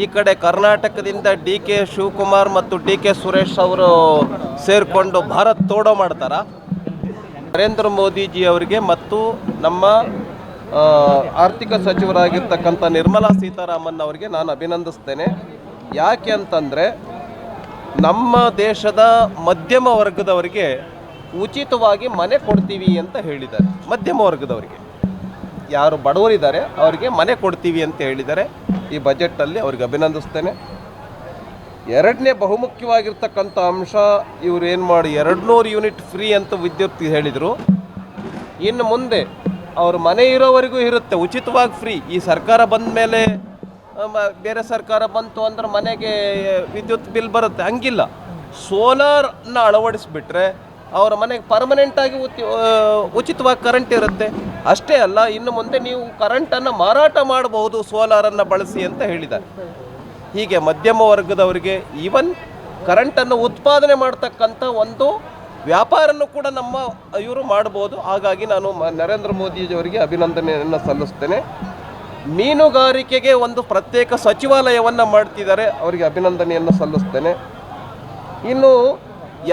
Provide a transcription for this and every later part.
ಈ ಕಡೆ ಕರ್ನಾಟಕದಿಂದ ಡಿ ಕೆ ಶಿವಕುಮಾರ್ ಮತ್ತು ಡಿ ಕೆ ಸುರೇಶ್ ಅವರು ಸೇರಿಕೊಂಡು ಭಾರತ್ ತೋಡೋ ಮಾಡ್ತಾರ? ನರೇಂದ್ರ ಮೋದಿಜಿ ಅವರಿಗೆ ಮತ್ತು ನಮ್ಮ ಆರ್ಥಿಕ ಸಚಿವರಾಗಿರ್ತಕ್ಕಂಥ ನಿರ್ಮಲಾ ಸೀತಾರಾಮನ್ ಅವರಿಗೆ ನಾನು ಅಭಿನಂದಿಸ್ತೇನೆ. ಯಾಕೆ ಅಂತಂದರೆ ನಮ್ಮ ದೇಶದ ಮಧ್ಯಮ ವರ್ಗದವರಿಗೆ ಉಚಿತವಾಗಿ ಮನೆ ಕೊಡ್ತೀವಿ ಅಂತ ಹೇಳಿದ್ದಾರೆ. ಮಧ್ಯಮ ವರ್ಗದವರಿಗೆ. ಯಾರು ಬಡವರಿದ್ದಾರೆ, ಅವರಿಗೆ ಮನೆ ಕೊಡ್ತೀವಿ ಅಂತ ಹೇಳಿದ್ದಾರೆ. ಈ ಬಜೆಟಲ್ಲಿ ಅವ್ರಿಗೆ ಅಭಿನಂದಿಸ್ತೇನೆ. ಎರಡನೇ ಬಹುಮುಖ್ಯವಾಗಿರ್ತಕ್ಕಂಥ ಅಂಶ, ಇವರು ಏನು ಮಾಡಿ ಎರಡು ನೂರು ಯೂನಿಟ್ ಫ್ರೀ ಅಂತ ವಿದ್ಯುತ್ ಹೇಳಿದರು. ಇನ್ನು ಮುಂದೆ ಅವ್ರ ಮನೆ ಇರೋವರೆಗೂ ಇರುತ್ತೆ, ಉಚಿತವಾಗಿ ಫ್ರೀ. ಈ ಸರ್ಕಾರ ಬಂದ ಮೇಲೆ ಬೇರೆ ಸರ್ಕಾರ ಬಂತು ಅಂದ್ರೆ ಮನೆಗೆ ವಿದ್ಯುತ್ ಬಿಲ್ ಬರುತ್ತೆ. ಹಂಗಿಲ್ಲ. ಸೋಲಾರ್ನ ಅಳವಡಿಸ್ಬಿಟ್ರೆ ಅವರ ಮನೆಗೆ ಪರ್ಮನೆಂಟಾಗಿ ಉತ್ತಿ ಉಚಿತವಾಗಿ ಕರೆಂಟ್ ಇರುತ್ತೆ. ಅಷ್ಟೇ ಅಲ್ಲ, ಇನ್ನು ಮುಂದೆ ನೀವು ಕರೆಂಟನ್ನು ಮಾರಾಟ ಮಾಡಬಹುದು ಸೋಲಾರನ್ನು ಬಳಸಿ ಅಂತ ಹೇಳಿದ್ದಾರೆ. ಹೀಗೆ ಮಧ್ಯಮ ವರ್ಗದವರಿಗೆ ಈವನ್ ಕರೆಂಟನ್ನು ಉತ್ಪಾದನೆ ಮಾಡ್ತಕ್ಕಂಥ ಒಂದು ವ್ಯಾಪಾರನೂ ಕೂಡ ನಮ್ಮ ಇವರು ಮಾಡ್ಬೋದು ಹಾಗಾಗಿ ನಾನು ನರೇಂದ್ರ ಮೋದಿಯವರಿಗೆ ಅಭಿನಂದನೆಯನ್ನು ಸಲ್ಲಿಸ್ತೇನೆ. ಮೀನುಗಾರಿಕೆಗೆ ಒಂದು ಪ್ರತ್ಯೇಕ ಸಚಿವಾಲಯವನ್ನು ಮಾಡ್ತಿದ್ದಾರೆ. ಅವರಿಗೆ ಅಭಿನಂದನೆಯನ್ನು ಸಲ್ಲಿಸ್ತೇನೆ. ಇನ್ನು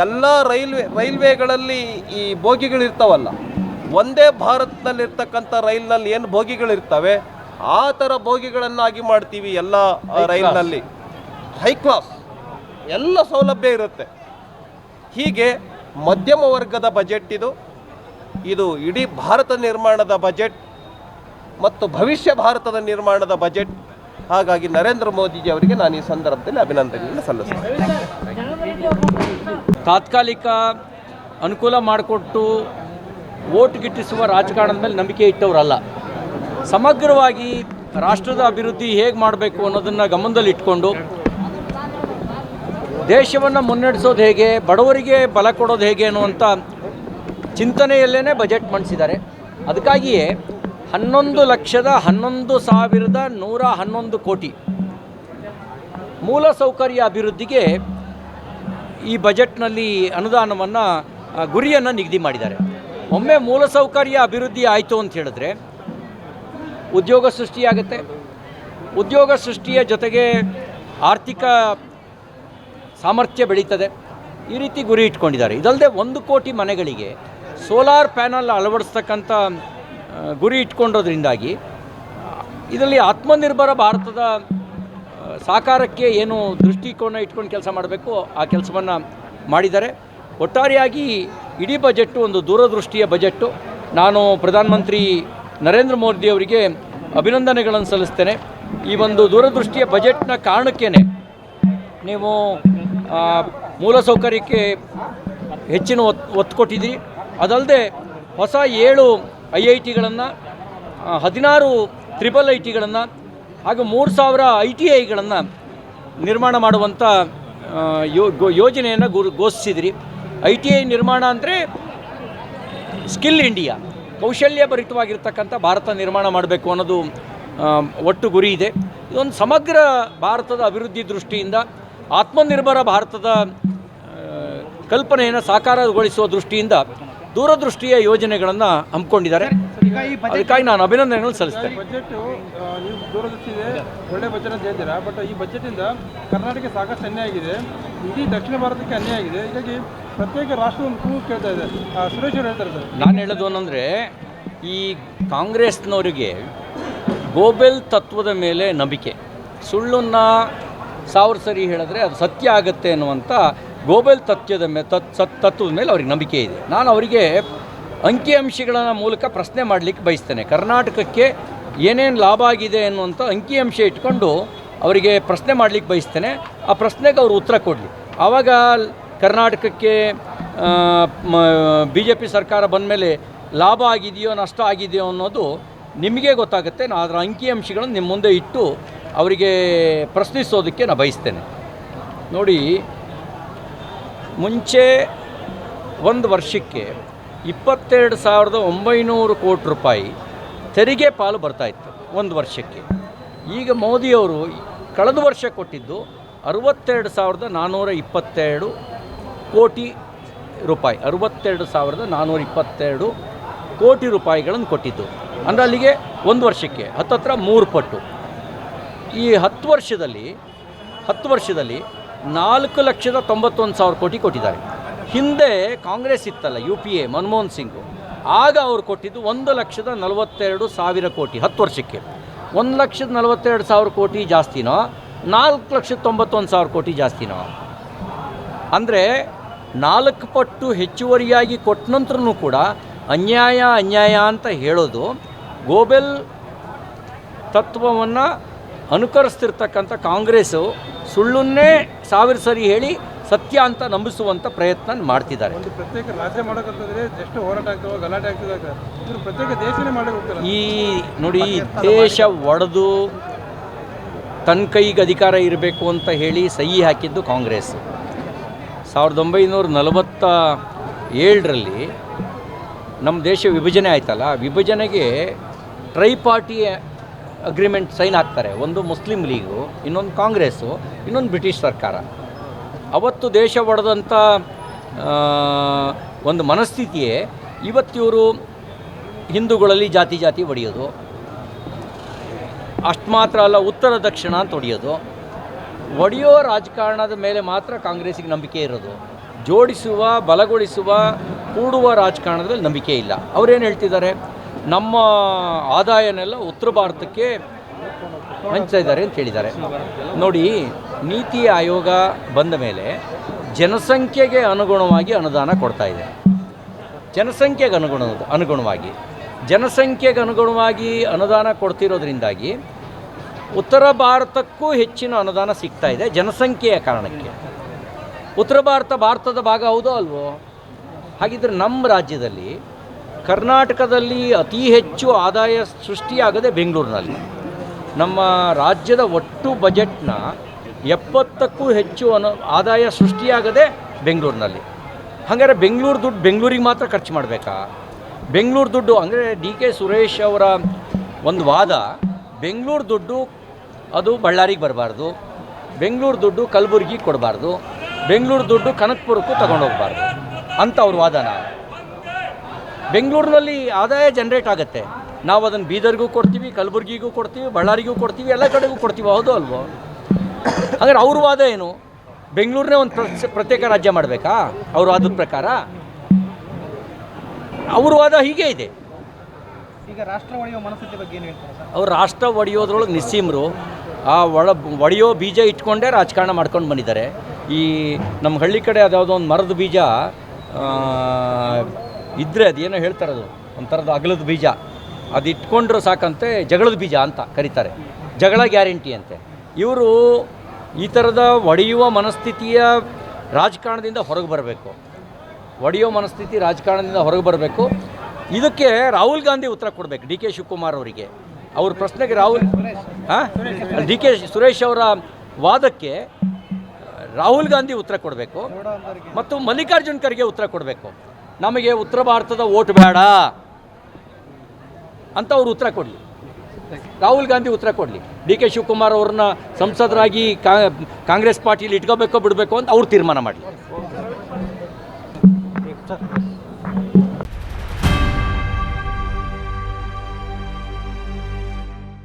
ಎಲ್ಲ ರೈಲ್ವೆ ರೈಲ್ವೆಗಳಲ್ಲಿ ಈ ಬೋಗಿಗಳಿರ್ತಾವಲ್ಲ ಒಂದೇ ಭಾರತದಲ್ಲಿರ್ತಕ್ಕಂಥ ರೈಲ್ನಲ್ಲಿ ಏನು ಬೋಗಿಗಳಿರ್ತವೆ ಆ ಥರ ಬೋಗಿಗಳನ್ನಾಗಿ ಮಾಡ್ತೀವಿ ಎಲ್ಲ ರೈಲ್ನಲ್ಲಿ. ಹೈ ಕ್ಲಾಸ್ ಎಲ್ಲ ಸೌಲಭ್ಯ ಇರುತ್ತೆ. ಹೀಗೆ ಮಧ್ಯಮ ವರ್ಗದ ಬಜೆಟ್ ಇದು. ಇದು ಇಡೀ ಭಾರತ ನಿರ್ಮಾಣದ ಬಜೆಟ್ ಮತ್ತು ಭವಿಷ್ಯ ಭಾರತದ ನಿರ್ಮಾಣದ ಬಜೆಟ್ ಹಾಗಾಗಿ ನರೇಂದ್ರ ಮೋದಿಜಿ ಅವರಿಗೆ ನಾನು ಈ ಸಂದರ್ಭದಲ್ಲಿ ಅಭಿನಂದನೆಯನ್ನು ಸಲ್ಲಿಸ್ತೇನೆ. ತಾತ್ಕಾಲಿಕ ಅನುಕೂಲ ಮಾಡಿಕೊಟ್ಟು ಓಟ್ ಗಿಟ್ಟಿಸುವ ರಾಜಕಾರಣದ ಮೇಲೆ ನಂಬಿಕೆ ಇಟ್ಟವರಲ್ಲ. ಸಮಗ್ರವಾಗಿ ರಾಷ್ಟ್ರದ ಅಭಿವೃದ್ಧಿ ಹೇಗೆ ಮಾಡಬೇಕು ಅನ್ನೋದನ್ನು ಗಮನದಲ್ಲಿ ಇಟ್ಕೊಂಡು ದೇಶವನ್ನು ಮುನ್ನಡೆಸೋದು ಹೇಗೆ, ಬಡವರಿಗೆ ಬಲ ಕೊಡೋದು ಹೇಗೆ ಅನ್ನುವಂಥ ಚಿಂತನೆಯಲ್ಲೇ ಬಜೆಟ್ ಮಂಡಿಸಿದ್ದಾರೆ. ಅದಕ್ಕಾಗಿಯೇ ಹನ್ನೊಂದು ಲಕ್ಷದ ಹನ್ನೊಂದು ಸಾವಿರದ ನೂರ ಹನ್ನೊಂದು ಕೋಟಿ ಮೂಲಸೌಕರ್ಯ ಅಭಿವೃದ್ಧಿಗೆ ಈ ಬಜೆಟ್ನಲ್ಲಿ ಅನುದಾನವನ್ನು ಗುರಿಯನ್ನು ನಿಗದಿ ಮಾಡಿದ್ದಾರೆ. ಒಮ್ಮೆ ಮೂಲಸೌಕರ್ಯ ಅಭಿವೃದ್ಧಿ ಆಯಿತು ಅಂತ ಹೇಳಿದ್ರೆ ಉದ್ಯೋಗ ಸೃಷ್ಟಿಯಾಗುತ್ತೆ. ಉದ್ಯೋಗ ಸೃಷ್ಟಿಯ ಜೊತೆಗೆ ಆರ್ಥಿಕ ಸಾಮರ್ಥ್ಯ ಬೆಳೀತದೆ. ಈ ರೀತಿ ಗುರಿ ಇಟ್ಕೊಂಡಿದ್ದಾರೆ. ಇದಲ್ಲದೆ ಒಂದು ಕೋಟಿ ಮನೆಗಳಿಗೆ ಸೋಲಾರ್ ಪ್ಯಾನಲ್ ಅಳವಡಿಸ್ತಕ್ಕಂಥ ಗುರಿ ಇಟ್ಕೊಂಡೋದ್ರಿಂದಾಗಿ ಇದರಲ್ಲಿ ಆತ್ಮನಿರ್ಭರ ಭಾರತದ ಸಾಕಾರಕ್ಕೆ ಏನು ದೃಷ್ಟಿಕೋನ ಇಟ್ಕೊಂಡು ಕೆಲಸ ಮಾಡಬೇಕು, ಆ ಕೆಲಸವನ್ನು ಮಾಡಿದ್ದಾರೆ. ಒಟ್ಟಾರೆಯಾಗಿ ಇಡೀ ಬಜೆಟ್ಟು ಒಂದು ದೂರದೃಷ್ಟಿಯ ಬಜೆಟ್ಟು. ನಾನು ಪ್ರಧಾನಮಂತ್ರಿ ನರೇಂದ್ರ ಮೋದಿ ಅವರಿಗೆ ಅಭಿನಂದನೆಗಳನ್ನು ಸಲ್ಲಿಸ್ತೇನೆ. ಈ ಒಂದು ದೂರದೃಷ್ಟಿಯ ಬಜೆಟ್ನ ಕಾರಣಕ್ಕೇ ನೀವು ಮೂಲಸೌಕರ್ಯಕ್ಕೆ ಹೆಚ್ಚಿನ ಒತ್ತು ಒತ್ತು ಕೊಟ್ಟಿದ್ದೀರಿ. ಅದಲ್ಲದೆ ಹೊಸ ಏಳು ಐ ಐ ಟಿಗಳನ್ನು ಹದಿನಾರು ತ್ರಿಬಲ್ ಐ ಟಿಗಳನ್ನು ಹಾಗೂ ಮೂರು ಸಾವಿರ ಐ ಟಿ ಐಗಳನ್ನು ನಿರ್ಮಾಣ ಮಾಡುವಂಥ ಯೋ ಯೋಜನೆಯನ್ನು ಗುರು ಘೋಷಿಸಿದ್ರಿ. ಐ ಟಿ ಐ ನಿರ್ಮಾಣ ಅಂದರೆ ಸ್ಕಿಲ್ ಇಂಡಿಯಾ ಕೌಶಲ್ಯ ಭರಿತವಾಗಿರ್ತಕ್ಕಂಥ ಭಾರತ ನಿರ್ಮಾಣ ಮಾಡಬೇಕು ಅನ್ನೋದು ಒಟ್ಟು ಗುರಿ ಇದೆ. ಇದೊಂದು ಸಮಗ್ರ ಭಾರತದ ಅಭಿವೃದ್ಧಿ ದೃಷ್ಟಿಯಿಂದ, ಆತ್ಮನಿರ್ಭರ ಭಾರತದ ಕಲ್ಪನೆಯನ್ನು ಸಾಕಾರಗೊಳಿಸುವ ದೃಷ್ಟಿಯಿಂದ ದೂರದೃಷ್ಟಿಯ ಯೋಜನೆಗಳನ್ನು ಹಮ್ಮಿಕೊಂಡಿದ್ದಾರೆ. ಅದಕ್ಕಾಗಿ ನಾನು ಅಭಿನಂದನೆಗಳು ಸಲ್ಲಿಸ್ತೇನೆ ಬಜೆಟ್ ನೀವು ದೂರದಿದೆ ಒಳ್ಳೆ ಬಜೆಟ್ ಅಂತ ಹೇಳ್ತೀರಾ ಬಟ್ ಈ ಬಜೆಟಿಂದ ಕರ್ನಾಟಕ ಸಾಕಷ್ಟು ಅನ್ಯಾಯ ಆಗಿದೆ. ಇಡೀ ದಕ್ಷಿಣ ಭಾರತಕ್ಕೆ ಅನ್ಯಾಯ ಆಗಿದೆ. ಹೀಗಾಗಿ ಪ್ರತ್ಯೇಕ ರಾಷ್ಟ್ರ ಒಂದು ಕೇಳ್ತಾ ಇದೆ. ಸುರೇಶ್ ಅವರು ಹೇಳ್ತಾರೆ ಸರ್ ನಾನು ಹೇಳೋದು ಏನಂದರೆ ಈ ಕಾಂಗ್ರೆಸ್ನವರಿಗೆ ಗೋಬೆಲ್ ತತ್ವದ ಮೇಲೆ ನಂಬಿಕೆ. ಸುಳ್ಳನ್ನು ಸಾವಿರ ಸರಿ ಹೇಳಿದ್ರೆ ಅದು ಸತ್ಯ ಆಗುತ್ತೆ ಅನ್ನುವಂಥ ಗೋಬೆಲ್ ತತ್ವದ ಮೇ ತತ್ ಸತ್ ತತ್ವದ ಮೇಲೆ ಅವ್ರಿಗೆ ನಂಬಿಕೆ ಇದೆ. ನಾನು ಅವರಿಗೆ ಅಂಕಿಅಂಶಗಳ ಮೂಲಕ ಪ್ರಶ್ನೆ ಮಾಡಲಿಕ್ಕೆ ಬಯಸ್ತೇನೆ. ಕರ್ನಾಟಕಕ್ಕೆ ಏನೇನು ಲಾಭ ಆಗಿದೆ ಅನ್ನುವಂಥ ಅಂಕಿಅಂಶ ಇಟ್ಕೊಂಡು ಅವರಿಗೆ ಪ್ರಶ್ನೆ ಮಾಡಲಿಕ್ಕೆ ಬಯಸ್ತೇನೆ. ಆ ಪ್ರಶ್ನೆಗೆ ಅವರು ಉತ್ತರ ಕೊಡಲಿ. ಆವಾಗ ಕರ್ನಾಟಕಕ್ಕೆ ಬಿ ಜೆ ಪಿ ಸರ್ಕಾರ ಬಂದ ಮೇಲೆ ಲಾಭ ಆಗಿದೆಯೋ ನಷ್ಟ ಆಗಿದೆಯೋ ಅನ್ನೋದು ನಿಮಗೆ ಗೊತ್ತಾಗುತ್ತೆ. ನಾನು ಅದರ ಅಂಕಿಅಂಶಗಳನ್ನು ನಿಮ್ಮ ಮುಂದೆ ಇಟ್ಟು ಅವರಿಗೆ ಪ್ರಶ್ನಿಸೋದಕ್ಕೆ ನಾನು ಬಯಸ್ತೇನೆ. ನೋಡಿ, ಮುಂಚೆ ಒಂದು ವರ್ಷಕ್ಕೆ ಇಪ್ಪತ್ತೆರಡು ಸಾವಿರದ ಒಂಬೈನೂರು ಕೋಟಿ ರೂಪಾಯಿ ತೆರಿಗೆ ಪಾಲು ಬರ್ತಾಯಿತ್ತು ಒಂದು ವರ್ಷಕ್ಕೆ. ಈಗ ಮೋದಿಯವರು ಕಳೆದ ವರ್ಷ ಕೊಟ್ಟಿದ್ದು ಅರವತ್ತೆರಡು ಸಾವಿರದ ನಾನ್ನೂರ ಇಪ್ಪತ್ತೆರಡು ಕೋಟಿ ರೂಪಾಯಿ, ಅರವತ್ತೆರಡು ಸಾವಿರದ ನಾನ್ನೂರ ಇಪ್ಪತ್ತೆರಡು ಕೋಟಿ ರೂಪಾಯಿಗಳನ್ನು ಕೊಟ್ಟಿದ್ದು. ಅಂದರೆ ಅಲ್ಲಿಗೆ ಒಂದು ವರ್ಷಕ್ಕೆ, ಹತ್ತತ್ರ ಮೂರು ಪಟ್ಟು. ಈ ಹತ್ತು ವರ್ಷದಲ್ಲಿ ಹತ್ತು ವರ್ಷದಲ್ಲಿ ನಾಲ್ಕು ಲಕ್ಷದ ತೊಂಬತ್ತೊಂದು ಸಾವಿರ ಕೋಟಿ ಕೊಟ್ಟಿದ್ದಾರೆ. ಹಿಂದೆ ಕಾಂಗ್ರೆಸ್ ಇತ್ತಲ್ಲ U P A Manmohan Singh. ಆಗ ಅವ್ರು ಕೊಟ್ಟಿದ್ದು ಒಂದು ಲಕ್ಷದ ನಲವತ್ತೆರಡು ಸಾವಿರ ಕೋಟಿ, ಹತ್ತು ವರ್ಷಕ್ಕೆ. ಒಂದು ಲಕ್ಷದ ನಲವತ್ತೆರಡು ಸಾವಿರ ಕೋಟಿ ಜಾಸ್ತಿನೋ, ನಾಲ್ಕು ಲಕ್ಷದ ತೊಂಬತ್ತೊಂದು ಸಾವಿರ ಕೋಟಿ ಜಾಸ್ತಿನೋ. ಅಂದರೆ ನಾಲ್ಕು ಪಟ್ಟು ಹೆಚ್ಚುವರಿಯಾಗಿ ಕೊಟ್ಟ ನಂತರನೂ ಕೂಡ ಅನ್ಯಾಯ ಅನ್ಯಾಯ ಅಂತ ಹೇಳೋದು ಗೋಬೆಲ್ ತತ್ವವನ್ನು ಅನುಕರಿಸ್ತಿರ್ತಕ್ಕಂಥ ಕಾಂಗ್ರೆಸ್ಸು ಸುಳ್ಳನ್ನೇ ಸಾವಿರ ಸರಿ ಹೇಳಿ ಸತ್ಯ ಅಂತ ನಂಬಿಸುವಂಥ ಪ್ರಯತ್ನ ಮಾಡ್ತಿದ್ದಾರೆ. ಈ ನೋಡಿ ದೇಶ ಒಡೆದು ತನ್ನ ಕೈಗೆ ಅಧಿಕಾರ ಇರಬೇಕು ಅಂತ ಹೇಳಿ ಸಹಿ ಹಾಕಿದ್ದು ಕಾಂಗ್ರೆಸ್. ಸಾವಿರದ ಒಂಬೈನೂರ ನಲವತ್ತ ಏಳರಲ್ಲಿ ನಮ್ಮ ದೇಶ ವಿಭಜನೆ ಆಯ್ತಲ್ಲ ವಿಭಜನೆಗೆ ಟ್ರೈ ಪಾರ್ಟಿ ಅಗ್ರಿಮೆಂಟ್ ಸೈನ್ ಹಾಕ್ತಾರೆ. ಒಂದು ಮುಸ್ಲಿಂ ಲೀಗು ಇನ್ನೊಂದು ಕಾಂಗ್ರೆಸ್ಸು ಇನ್ನೊಂದು ಬ್ರಿಟಿಷ್ ಸರ್ಕಾರ. ಅವತ್ತು ದೇಶ ಒಡೆದಂಥ ಒಂದು ಮನಸ್ಥಿತಿಯೇ ಇವತ್ತಿವರು ಹಿಂದೂಗಳಲ್ಲಿ ಜಾತಿ ಜಾತಿ ಒಡೆಯೋದು. ಅಷ್ಟು ಮಾತ್ರ ಅಲ್ಲ, ಉತ್ತರ ದಕ್ಷಿಣ ಅಂತ ಹೊಡೆಯೋದು ಒಡೆಯೋ ರಾಜಕಾರಣದ ಮೇಲೆ ಮಾತ್ರ ಕಾಂಗ್ರೆಸ್ಸಿಗೆ ನಂಬಿಕೆ ಇರೋದು. ಜೋಡಿಸುವ, ಬಲಗೊಳಿಸುವ, ಕೂಡುವ ರಾಜಕಾರಣದಲ್ಲಿ ನಂಬಿಕೆ ಇಲ್ಲ. ಅವರೇನು ಹೇಳ್ತಿದ್ದಾರೆ? ನಮ್ಮ ಆದಾಯನೆಲ್ಲ ಉತ್ತರ ಭಾರತಕ್ಕೆ ಹಂಚ್ತಾ ಇದ್ದಾರೆ ಅಂತ ಹೇಳಿದ್ದಾರೆ. ನೋಡಿ ನೀತಿ ಆಯೋಗ ಬಂದ ಮೇಲೆ ಜನಸಂಖ್ಯೆಗೆ ಅನುಗುಣವಾಗಿ ಅನುದಾನ ಕೊಡ್ತಾ ಇದೆ. ಜನಸಂಖ್ಯೆಗೆ ಅನುಗುಣ, ಅನುಗುಣವಾಗಿ. ಜನಸಂಖ್ಯೆಗೆ ಅನುಗುಣವಾಗಿ ಅನುದಾನ ಕೊಡ್ತಿರೋದ್ರಿಂದಾಗಿ ಉತ್ತರ ಭಾರತಕ್ಕೂ ಹೆಚ್ಚಿನ ಅನುದಾನ ಸಿಗ್ತಾ ಇದೆ ಜನಸಂಖ್ಯೆಯ ಕಾರಣಕ್ಕೆ. ಉತ್ತರ ಭಾರತ, ಭಾರತದ ಭಾಗ ಹೌದೋ ಅಲ್ವೋ? ಹಾಗಿದ್ರೆ ನಮ್ಮ ರಾಜ್ಯದಲ್ಲಿ ಕರ್ನಾಟಕದಲ್ಲಿ ಅತಿ ಹೆಚ್ಚು ಆದಾಯ ಸೃಷ್ಟಿಯಾಗದೆ ಬೆಂಗಳೂರಿನಲ್ಲಿ. ನಮ್ಮ ರಾಜ್ಯದ ಒಟ್ಟು ಬಜೆಟ್ನ ಎಪ್ಪತ್ತಕ್ಕೂ ಹೆಚ್ಚು ಅನು ಆದಾಯ ಸೃಷ್ಟಿಯಾಗದೆ ಬೆಂಗಳೂರಿನಲ್ಲಿ. ಹಾಗಾದ್ರೆ ಬೆಂಗಳೂರು ದುಡ್ಡು ಬೆಂಗಳೂರಿಗೆ ಮಾತ್ರ ಖರ್ಚು ಮಾಡಬೇಕಾ? ಬೆಂಗಳೂರು ದುಡ್ಡು ಅಂದರೆ ಡಿ ಕೆ ಸುರೇಶ್ ಅವರ ಒಂದು ವಾದ, ಬೆಂಗಳೂರು ದುಡ್ಡು ಅದು ಬಳ್ಳಾರಿಗೆ ಬರಬಾರ್ದು, ಬೆಂಗಳೂರು ದುಡ್ಡು ಕಲಬುರಗಿ ಕೊಡಬಾರ್ದು, ಬೆಂಗಳೂರು ದುಡ್ಡು ಕನಕಪುರಕ್ಕೂ ತಗೊಂಡೋಗ್ಬಾರ್ದು ಅಂತ ಅವ್ರ ವಾದನ. ಬೆಂಗಳೂರಿನಲ್ಲಿ ಆದಾಯ ಜನ್ರೇಟ್ ಆಗುತ್ತೆ. ನಾವು ಅದನ್ನು ಬೀದರ್ಗೂ ಕೊಡ್ತೀವಿ, ಕಲಬುರಗಿಗೂ ಕೊಡ್ತೀವಿ, ಬಳ್ಳಾರಿಗೂ ಕೊಡ್ತೀವಿ, ಎಲ್ಲ ಕಡೆಗೂ ಕೊಡ್ತೀವಿ, ಹೌದು ಅಲ್ವೋ? ಹಾಗಾದ್ರೆ ಅವ್ರ ವಾದ ಏನು? ಬೆಂಗಳೂರನ್ನೇ ಒಂದು ಪ್ರ- ಪ್ರತ್ಯೇಕ ರಾಜ್ಯ ಮಾಡಬೇಕಾ? ಅವ್ರ ವಾದದ ಪ್ರಕಾರ? ಅವ್ರ ವಾದ ಹೀಗೆ ಇದೆ. ಈಗ ರಾಷ್ಟ್ರ ಒಡೆಯೋ ಮನಸ್ಥಿತಿ ಬಗ್ಗೆ ಏನು ಹೇಳ್ತಾರೆ ಅವ್ರು ರಾಷ್ಟ್ರ ಒಡೆಯೋದ್ರೊಳಗೆ ನಿಸ್ಸೀಮರು ಆ ಒಳ ಒಡೆಯೋ ಬೀಜ ಇಟ್ಕೊಂಡೇ ರಾಜಕಾರಣ ಮಾಡ್ಕೊಂಡು ಬಂದಿದ್ದಾರೆ. ಈ ನಮ್ಮ ಹಳ್ಳಿ ಕಡೆ ಅದ್ಯಾವುದೋ ಒಂದು ಮರದ ಬೀಜ ಇದ್ದರೆ ಅದೇನೋ ಹೇಳ್ತಾರೆ ಅದು ಒಂಥರದ ಅಗಲದ ಬೀಜ. ಅದು ಇಟ್ಕೊಂಡ್ರೆ ಸಾಕಂತೆ ಜಗಳದ ಬೀಜ ಅಂತ ಕರೀತಾರೆ. ಜಗಳ ಗ್ಯಾರಂಟಿ ಅಂತೆ. ಇವರು ಈ ಥರದ ಒಡೆಯುವ ಮನಸ್ಥಿತಿಯ ರಾಜಕಾರಣದಿಂದ ಹೊರಗೆ ಬರಬೇಕು. ಒಡೆಯೋ ಮನಸ್ಥಿತಿ ರಾಜಕಾರಣದಿಂದ ಹೊರಗೆ ಬರಬೇಕು. ಇದಕ್ಕೆ ರಾಹುಲ್ ಗಾಂಧಿ ಉತ್ತರ ಕೊಡಬೇಕು ಡಿ ಕೆ ಶಿವಕುಮಾರ್ ಅವರಿಗೆ. ಅವ್ರ ಪ್ರಶ್ನೆಗೆ ರಾಹುಲ್, ಹಾಂ? ಡಿ ಕೆ ಸುರೇಶ್ ಅವರ ವಾದಕ್ಕೆ, ರಾಹುಲ್ ಗಾಂಧಿ ಉತ್ತರ ಕೊಡಬೇಕು ಮತ್ತು ಮಲ್ಲಿಕಾರ್ಜುನ್ ಖರ್ಗೆ ಉತ್ತರ ಕೊಡಬೇಕು. ನಮಗೆ ಉತ್ತರ ಭಾರತದ ಓಟ್ ಬೇಡ ಅಂತ ಅವ್ರು ಉತ್ತರ ಕೊಡಲಿ. ರಾಹುಲ್ ಗಾಂಧಿ ಉತ್ತರ ಕೊಡಲಿ. ಡಿ ಕೆ ಶಿವಕುಮಾರ್ ಅವ್ರನ್ನ ಸಂಸದರಾಗಿ ಕಾಂಗ್ರೆಸ್ ಪಾರ್ಟಿಲಿ ಇಟ್ಕೋಬೇಕೋ ಬಿಡಬೇಕು ಅಂತ ಅವ್ರು ತೀರ್ಮಾನ ಮಾಡಲಿ.